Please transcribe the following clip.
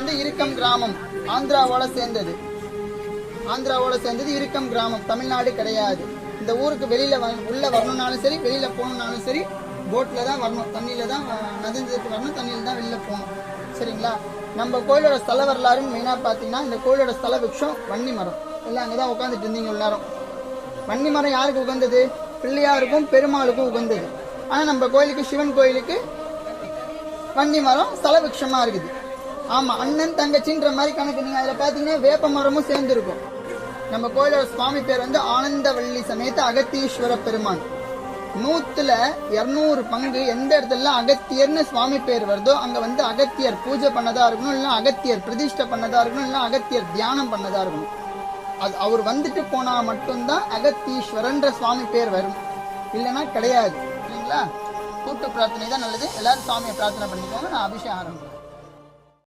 வந்து இறுக்கம் கிராமம். ஆந்திராவோட சேர்ந்தது. ஆந்திராவோட சேர்ந்தது இறுக்கம் கிராமம். தமிழ்நாடு கிடையாது. இந்த ஊருக்கு வெளியில உள்ள வரணும்னாலும் சரி வெளியில போகணும்னாலும் சரி போட்ல தான் வரணும். தண்ணியில தான் நதிஞ்சதுக்கு வரணும். தண்ணியில தான் வெளியில போகணும். சரிங்களா? நம்ம கோயிலோட ஸ்தல வரலாறுன்னு மெயினா பாத்தீங்கன்னா இந்த கோயிலோட ஸ்தல விக்ஷம் வன்னி மரம். எல்லாம் அங்கதான் உட்காந்துட்டு இருந்தீங்க எல்லாரும். வன்னி மரம் யாருக்கு உகந்தது? பிள்ளையாருக்கும் பெருமாளுக்கும் உகந்தது. ஆனா நம்ம கோயிலுக்கு சிவன் கோயிலுக்கு வன்னி மரம் ஸ்தலவிருஷமா இருக்குது. ஆமா அண்ணன் தங்கச்சின்ற மாதிரி கணக்கு நீங்க அதுல பாத்தீங்கன்னா வேப்ப மரமும் சேர்ந்து இருக்கும் நம்ம கோயிலோட சுவாமி பேர் வந்து ஆனந்தவள்ளி சமேத அகத்தீஸ்வர பெருமான். நூத்துல இருநூறு பங்கு எந்த இடத்துல அகத்தியர்னு சுவாமி பேர் வருதோ அங்க வந்து அகத்தியர் பூஜை பண்ணதா இருக்கணும் இல்ல அகத்தியர் பிரதிஷ்டை பண்ணதா இருக்கணும் இல்ல அகத்தியர் தியானம் பண்ணதா இருக்கணும். அது அவர் வந்துட்டு போனா மட்டும்தான் அகத்தீஸ்வரன்ற சுவாமி பேர் வரும். இல்லைன்னா கிடையாது. சரிங்களா கூட்டு பிரார்த்தனை தான் நல்லது. எல்லாரும் சுவாமியை பிரார்த்தனை பண்ணிக்கோங்க. நான் அபிஷேகம் ஆரம்பிக்கிறேன்.